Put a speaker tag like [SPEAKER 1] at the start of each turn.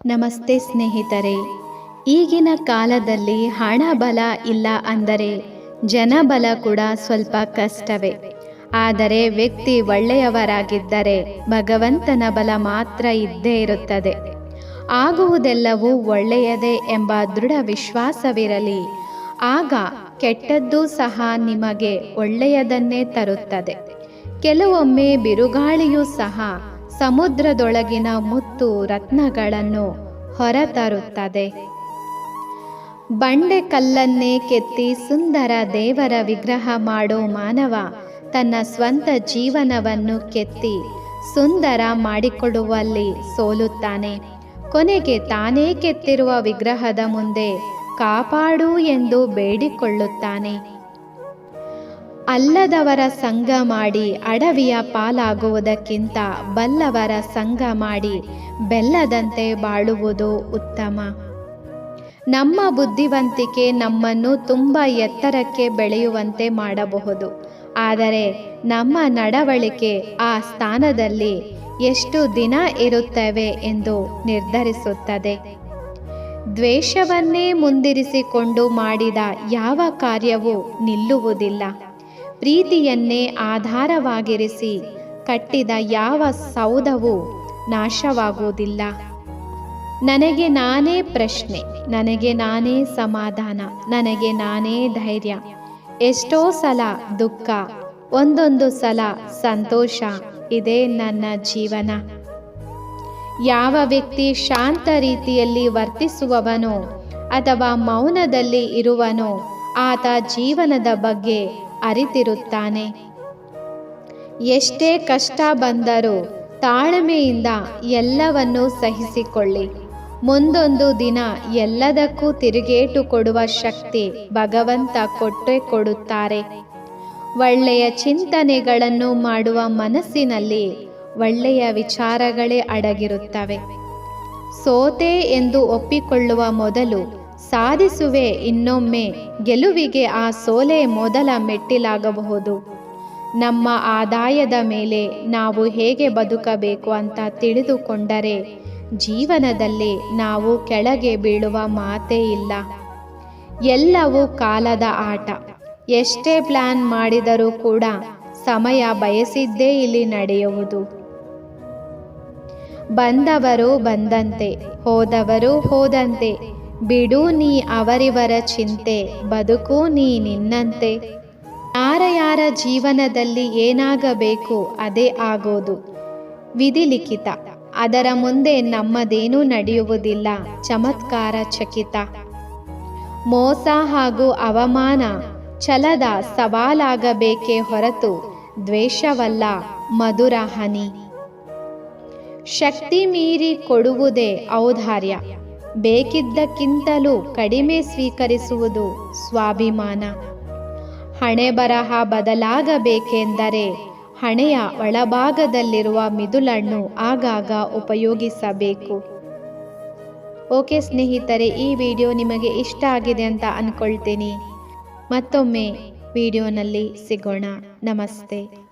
[SPEAKER 1] ನಮಸ್ತೆ ಸ್ನೇಹಿತರೆ, ಈಗಿನ ಕಾಲದಲ್ಲಿ ಹಣ ಬಲ ಇಲ್ಲ ಅಂದರೆ ಜನಬಲ ಕೂಡ ಸ್ವಲ್ಪ ಕಷ್ಟವೇ. ಆದರೆ ವ್ಯಕ್ತಿ ಒಳ್ಳೆಯವರಾಗಿದ್ದರೆ ಭಗವಂತನ ಬಲ ಮಾತ್ರ ಇದ್ದೇ ಇರುತ್ತದೆ. ಆಗುವುದೆಲ್ಲವೂ ಒಳ್ಳೆಯದೇ ಎಂಬ ದೃಢ ವಿಶ್ವಾಸವಿರಲಿ, ಆಗ ಕೆಟ್ಟದ್ದು ಸಹ ನಿಮಗೆ ಒಳ್ಳೆಯದನ್ನೇ ತರುತ್ತದೆ. ಕೆಲವೊಮ್ಮೆ ಬಿರುಗಾಳಿಯೂ ಸಹ ಸಮುದ್ರದೊಳಗಿನ ಮುತ್ತು ರತ್ನಗಳನ್ನು ಹೊರತರುತ್ತದೆ. ಬಂಡೆ ಕಲ್ಲನ್ನೇ ಕೆತ್ತಿ ಸುಂದರ ದೇವರ ವಿಗ್ರಹ ಮಾಡೋ ಮಾನವ ತನ್ನ ಸ್ವಂತ ಜೀವನವನ್ನು ಕೆತ್ತಿ ಸುಂದರ ಮಾಡಿಕೊಡುವಲ್ಲಿ ಸೋಲುತ್ತಾನೆ. ಕೊನೆಗೆ ತಾನೇ ಕೆತ್ತಿರುವ ವಿಗ್ರಹದ ಮುಂದೆ ಕಾಪಾಡು ಎಂದು ಬೇಡಿಕೊಳ್ಳುತ್ತಾನೆ. ಅಲ್ಲದವರ ಸಂಘ ಮಾಡಿ ಅಡವಿಯ ಪಾಲಾಗುವುದಕ್ಕಿಂತ ಬಲ್ಲವರ ಸಂಘ ಮಾಡಿ ಬೆಲ್ಲದಂತೆ ಬಾಳುವುದು ಉತ್ತಮ. ನಮ್ಮ ಬುದ್ಧಿವಂತಿಕೆ ನಮ್ಮನ್ನು ತುಂಬ ಎತ್ತರಕ್ಕೆ ಬೆಳೆಯುವಂತೆ ಮಾಡಬಹುದು. ಆದರೆ ನಮ್ಮ ನಡವಳಿಕೆ ಆ ಸ್ಥಾನದಲ್ಲಿ ಎಷ್ಟು ದಿನ ಇರುತ್ತವೆ ಎಂದು ನಿರ್ಧರಿಸುತ್ತದೆ. ದ್ವೇಷವನ್ನೇ ಮುಂದಿರಿಸಿಕೊಂಡು ಮಾಡಿದ ಯಾವ ಕಾರ್ಯವೂ ನಿಲ್ಲುವುದಿಲ್ಲ. ಪ್ರೀತಿಯನ್ನೇ ಆಧಾರವಾಗಿರಿಸಿ ಕಟ್ಟಿದ ಯಾವ ಸೌಧವೂ ನಾಶವಾಗುವುದಿಲ್ಲ. ನನಗೆ ನಾನೇ ಪ್ರಶ್ನೆ, ನನಗೆ ನಾನೇ ಸಮಾಧಾನ, ನನಗೆ ನಾನೇ ಧೈರ್ಯ. ಎಷ್ಟೋ ಸಲ ದುಃಖ, ಒಂದೊಂದು ಸಲ ಸಂತೋಷ ಇದೇ ನನ್ನ ಜೀವನ. ಯಾವ ವ್ಯಕ್ತಿ ಶಾಂತ ರೀತಿಯಲ್ಲಿ ವರ್ತಿಸುವವನೋ ಅಥವಾ ಮೌನದಲ್ಲಿ ಇರುವನೋ ಆತ ಜೀವನದ ಬಗ್ಗೆ ಅರಿತಿರುತ್ತಾನೆ. ಎಷ್ಟೇ ಕಷ್ಟ ಬಂದರೂ ತಾಳ್ಮೆಯಿಂದ ಎಲ್ಲವನ್ನೂ ಸಹಿಸಿಕೊಳ್ಳಿ. ಮುಂದೊಂದು ದಿನ ಎಲ್ಲದಕ್ಕೂ ತಿರುಗೇಟು ಕೊಡುವ ಶಕ್ತಿ ಭಗವಂತ ಕೊಟ್ಟೇ ಕೊಡುತ್ತಾರೆ. ಒಳ್ಳೆಯ ಚಿಂತನೆಗಳನ್ನು ಮಾಡುವ ಮನಸ್ಸಿನಲ್ಲಿ ಒಳ್ಳೆಯ ವಿಚಾರಗಳೇ ಅಡಗಿರುತ್ತವೆ. ಸೋತೆ ಎಂದು ಒಪ್ಪಿಕೊಳ್ಳುವ ಮೊದಲು ಸಾಧಿಸುವೆ ಇನ್ನೊಮ್ಮೆ ಗೆಲುವಿಗೆ ಆ ಸೋಲೆ ಮೊದಲ ಮೆಟ್ಟಿಲಾಗಬಹುದು. ನಮ್ಮ ಆದಾಯದ ಮೇಲೆ ನಾವು ಹೇಗೆ ಬದುಕಬೇಕು ಅಂತ ತಿಳಿದುಕೊಂಡರೆ ಜೀವನದಲ್ಲಿ ನಾವು ಕೆಳಗೆ ಬೀಳುವ ಮಾತೇ ಇಲ್ಲ. ಎಲ್ಲವೂ ಕಾಲದ ಆಟ. ಎಷ್ಟೇ ಪ್ಲಾನ್ ಮಾಡಿದರೂ ಕೂಡ ಸಮಯ ಬಯಸಿದ್ದೇ ಇಲ್ಲಿ ನಡೆಯುವುದು. ಬಂದವರು ಬಂದಂತೆ, ಹೋದವರು ಹೋದಂತೆ ಬಿಡು ನೀ ಅವರಿವರ ಚಿಂತೆ, ಬದುಕು ನೀ ನಿನ್ನಂತೆ. ಯಾರ ಯಾರ ಜೀವನದಲ್ಲಿ ಏನಾಗಬೇಕು ಅದೇ ಆಗೋದು. ವಿಧಿಲಿಖಿತ ಅದರ ಮುಂದೆ ನಮ್ಮದೇನೂ ನಡೆಯುವುದಿಲ್ಲ, ಚಮತ್ಕಾರ ಚಕಿತ. ಮೋಸ ಹಾಗೂ ಅವಮಾನ, ಛಲದ ಸವಾಲಾಗಬೇಕೇ ಹೊರತು ದ್ವೇಷವಲ್ಲ, ಮಧುರ ಹನಿ. ಶಕ್ತಿ ಮೀರಿ ಕೊಡುವುದೇ ಔದಾರ್ಯ. ಬೇಕಿದ್ದಕ್ಕಿಂತಲೂ ಕಡಿಮೆ ಸ್ವೀಕರಿಸುವುದು ಸ್ವಾಭಿಮಾನ. ಹಣೆ ಬರಹ ಬದಲಾಗಬೇಕೆಂದರೆ ಹಣೆಯ ಒಳಭಾಗದಲ್ಲಿರುವ ಮಿದುಳನ್ನು ಆಗಾಗ ಉಪಯೋಗಿಸಬೇಕು. ಓಕೆ ಸ್ನೇಹಿತರೆ, ಈ ವಿಡಿಯೋ ನಿಮಗೆ ಇಷ್ಟ ಆಗಿದೆ ಅಂತ ಅಂದ್ಕೊಳ್ತೀನಿ ಮತ್ತೊಮ್ಮೆ ವಿಡಿಯೋನಲ್ಲಿ ಸಿಗೋಣ. ನಮಸ್ತೆ.